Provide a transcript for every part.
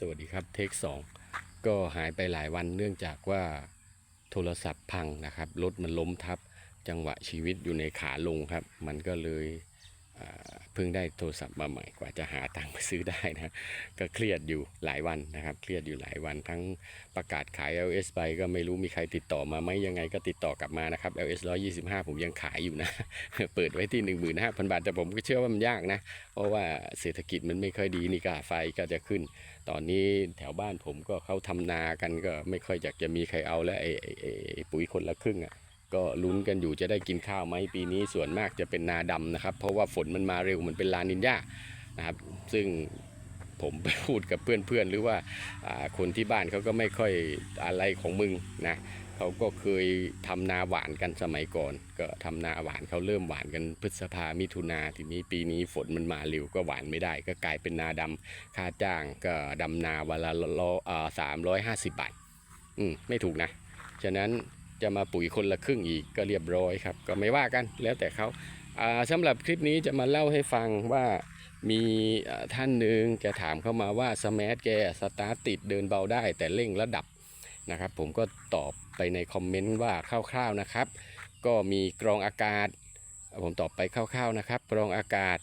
สวัสดีครับเทคสองก็หายไปหลายวันเนื่องจากว่าโทรศัพท์พังนะครับ รถมันล้มทับ จังหวะชีวิตอยู่ในขาลงครับ มันก็เลย เพิ่งได้โทรศัพท์มาใหม่กว่าจะหาตังค์ไปซื้อได้นะก็เครียดอยู่หลายวันนะครับเครียดอยู่หลายวันทั้งประกาศขาย LS ไปก็ไม่รู้มีใครติดต่อมาไหมยังไงก็ติดต่อกลับมานะครับ LS 125 ผมยังขายอยู่นะ เปิดไว้ที่ 15,000 บาท แต่ผมก็เชื่อว่ามันยากนะ เพราะว่าเศรษฐกิจมันไม่ค่อยดีนี่ก็ไฟก็จะขึ้น ตอนนี้แถวบ้านผมก็เขาทำนากันก็ไม่ค่อยอยากจะมีใครเอาแล้วไอ้ไอ้ไอ้ไอ้ปุ๋ยคนละครึ่งอะ ก็ลุ้นกันอยู่จะได้กินข้าวไหมปีนี้ส่วนมากจะเป็นนาดำนะครับ เพราะว่าฝนมันมาเร็วมันเป็นลานินยานะครับ ซึ่งผมไปพูดกับเพื่อนๆ หรือว่าคนที่บ้านเขาก็ไม่ค่อยอะไรของมึงนะเขาก็เคยทำนาหวานกันสมัยก่อน ก็ทำนาหวานเขาเริ่มหวานกันพฤษภามิถุนาทีนี้ปีนี้ฝนมันมาเร็วก็หวานไม่ได้ ก็กลายเป็นนาดำค่าจ้างก็ดำนาวันละสามร้อยห้าสิบบาทอืมไม่ถูกนะ ฉะนั้น จะมาปุ๋ยคนละครึ่งอีกก็เรียบร้อยครับ ก็ไม่ว่ากันแล้วแต่เขาสำหรับคลิปนี้จะมาเล่าให้ฟังว่ามีท่านหนึ่งแกถามเข้ามาว่าสมาร์ทแกสตาร์ติดเดินเบาได้แต่เร่งระดับนะครับ ผมก็ตอบไปในคอมเมนต์ว่าคร่าวๆนะครับ ก็มีกรองอากาศ ผมตอบไปคร่าวๆนะครับ กรองอากาศ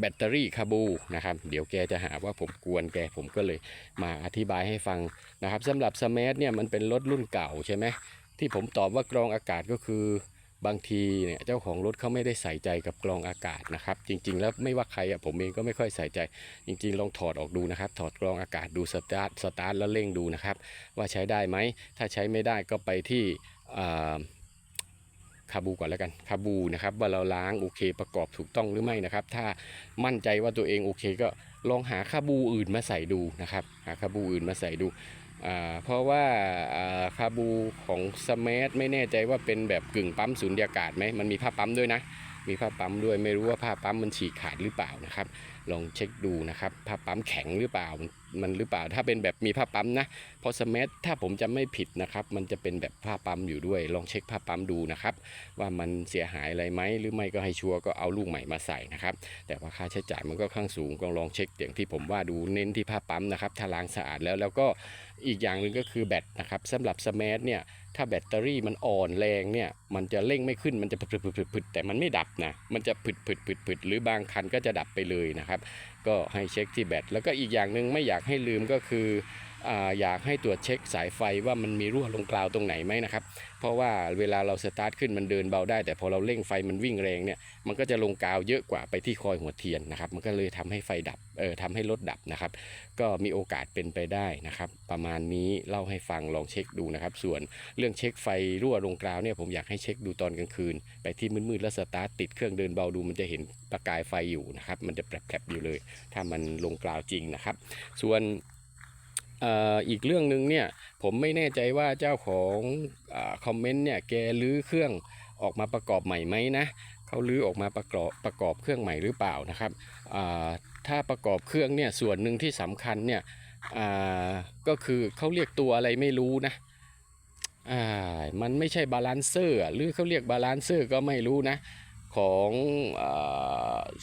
แบตเตอรี่คาบูนะครับ เดี๋ยวแกจะหาว่าผมกวนแกผมก็เลยมาอธิบายให้ฟังนะครับสำหรับสมาร์ทเนี่ยมันเป็นรถรุ่นเก่าใช่ไหมที่ผมตอบว่ากรองอากาศก็คือบางทีเนี่ยเจ้าของรถเขาไม่ได้ใส่ใจกับกรองอากาศนะครับ จริง ๆ แล้วไม่ว่าใครอะผมเองก็ไม่ค่อยใส่ใจ จริง ๆ ลองถอดออกดูนะครับ ถอดกรองอากาศดูสตาร์ทสตาร์ทแล้วเร่งดูนะครับ ว่าใช้ได้ไหมถ้าใช้ไม่ได้ก็ไปที่อ่า คาบูก่อนแล้วกันคาบูนะครับว่าเราล้างโอเคประกอบถูกต้องหรือไม่นะครับ ถ้ามั่นใจว่าตัวเองโอเคก็ลองหาคาบูอื่นมาใส่ดูนะครับหาคาบูอื่นมาใส่ดูเพราะว่าอ่าคาบูของสมาร์ทไม่แน่ใจว่าเป็นแบบกึ่งปั๊มสูญญากาศไหมมันมีผ้าปั๊มด้วยนะ มีผ้าปั๊มด้วยไม่รู้ว่าผ้าปั๊มมันฉีกขาดหรือเปล่านะครับ ลองเช็คดูนะครับผ้าปั๊มแข็งหรือเปล่ามันหรือเปล่า ถ้าเป็นแบบมีผ้าปั๊มนะพราะสมาร์ทถ้าผมจำไม่ผิดนะครับ มันจะเป็นแบบผ้าปั๊มอยู่ด้วย ลองเช็คผ้าปั๊มดูนะครับ ว่ามันเสียหายอะไรไหมหรือไม่ก็ให้ชัวร์ก็เอาลูกใหม่มาใส่นะครับ แต่ว่าค่าใช้จ่ายมันก็ข้างสูงก็ลองเช็คอย่างที่ผมว่าดูเน้นที่ผ้าปั๊มนะครับถ้าล้างสะอาดแล้วแล้วก็อีกอย่างหนึ่งก็คือแบตนะครับสำหรับสมาร์ทเนี่ยถ้าแบตเตอรี่มันอ่อนแรงเนี่ยมันจะเร่งไม่ขึ้นมันจะผึดๆแต่มันไม่ดับนะมันจะผึดผึดผึดผึดหรือบางคันก็จะดับไปเลยนะครับก็ให้เช็คที่แบตแล้วก็อีกอย่างหนึ่งไม่อยากให้ลืมก็คือ อยากให้ตรวจเช็คสายไฟว่ามันมีรั่วลงกราวตรงไหนไหมนะครับ เพราะว่าเวลาเราสตาร์ทขึ้นมันเดินเบาได้ แต่พอเราเร่งไฟมันวิ่งแรงเนี่ยมันก็จะลงกาวเยอะกว่าไปที่คอยหัวเทียนนะครับ มันก็เลยทำให้ไฟดับเออทำให้รถดับนะครับ ก็มีโอกาสเป็นไปได้นะครับ ประมาณนี้เล่าให้ฟังลองเช็คดูนะครับ ส่วนเรื่องเช็คไฟรั่วลงกราวเนี่ยผมอยากให้เช็คดูตอนกลางคืน ไปที่มืดๆแล้วสตาร์ทติดเครื่องเดินเบาดูมันจะเห็นประกายไฟอยู่นะครับ มันจะแผลบๆอยู่เลย ถ้ามันลงกราวจริงนะครับ ส่วน อีกเรื่องหนึ่งเนี่ยผมไม่แน่ใจว่าเจ้าของอคอมเมนต์เนี่ยแกรื้อเครื่องออกมาประกอบใหม่ไหมนะเขารื้อออกมาประกอบประกอบเครื่องใหม่หรือเปล่านะครับถ้าประกอบเครื่องเนี่ยส่วนหนึ่งที่สำคัญเนี่ยก็คือเขาเรียกตัวอะไรไม่รู้นะมันไม่ใช่บาลานเซอร์หรือเขาเรียกบาลานเซอร์ก็ไม่รู้นะของ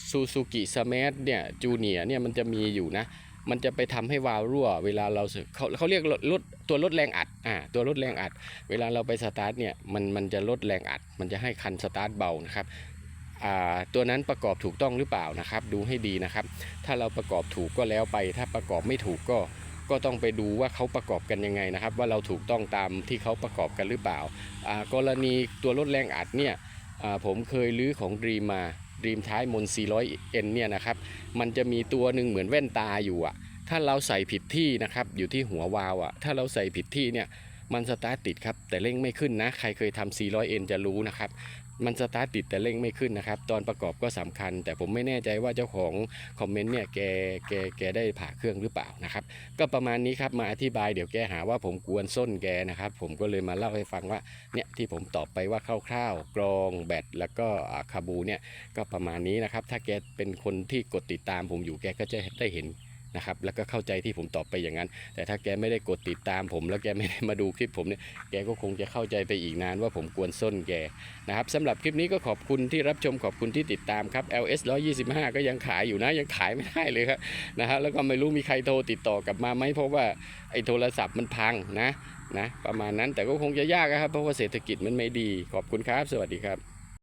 ซูซูกิสมาร์ทเนี่ยจูเนียเนี่ยมันจะมีอยู่นะ มันจะไปทำให้วาล์วรั่ว เวลาเราเขาเขาเรียกรถรถตัวลดแรงอัดอ่าตัวลดแรงอัด เวลาเราไปสตาร์ทเนี่ยมันมันจะลดแรงอัด มันจะให้คันสตาร์ทเบานะครับอ่าตัวนั้นประกอบถูกต้องหรือเปล่านะครับ ดูให้ดีนะครับ ถ้าเราประกอบถูกก็แล้วไป ถ้าประกอบไม่ถูกก็ก็ต้องไปดูว่าเขาประกอบกันยังไงนะครับ ว่าเราถูกต้องตามที่เขาประกอบกันหรือเปล่าอ่ากรณีตัวลดแรงอัดเนี่ยอ่าผมเคยลื้อของดีมา รีมท้ายมน 400N เนี่ยนะครับ มันจะมีตัวหนึ่งเหมือนแว่นตาอยู่อะ ถ้าเราใส่ผิดที่นะครับ อยู่ที่หัววาล์วอะ ถ้าเราใส่ผิดที่เนี่ย มันสตาร์ทติดครับ แต่เร่งไม่ขึ้นนะ ใครเคยทำ 400N จะรู้นะครับ มันสตาร์ทติดแต่เร่งไม่ขึ้นนะครับ ตอนประกอบก็สำคัญ แต่ผมไม่แน่ใจว่าเจ้าของคอมเมนต์เนี่ยแกแกแกได้ผ่าเครื่องหรือเปล่านะครับ ก็ประมาณนี้ครับมาอธิบายเดี๋ยวแกหาว่าผมกวนส้นแกนะครับ ผมก็เลยมาเล่าให้ฟังว่าเนี่ยที่ผมตอบไปว่าคร่าวๆกรองแบตแล้วก็คาบูเนี่ยก็ประมาณนี้นะครับ ถ้าแกเป็นคนที่กดติดตามผมอยู่แกก็จะได้เห็น นะครับแล้วก็เข้าใจที่ผมตอบไปอย่างนั้น แต่ถ้าแกไม่ได้กดติดตามผม แล้วแกไม่ได้มาดูคลิปผมเนี่ยแกก็คงจะเข้าใจไปอีกนานว่าผมกวนส้นแกนะครับสำหรับคลิปนี้ก็ขอบคุณที่รับชมขอบคุณที่ติดตามครับ LS 125 ก็ยังขายอยู่นะยังขายไม่ได้เลยครับนะฮะแล้วก็ไม่รู้มีใครโทรติดต่อกลับมาไหมเพราะว่าไอ้โทรศัพท์มันพังนะนะประมาณนั้นแต่ก็คงจะยากนะครับเพราะว่าเศรษฐกิจมันไม่ดี ขอบคุณครับ สวัสดีครับ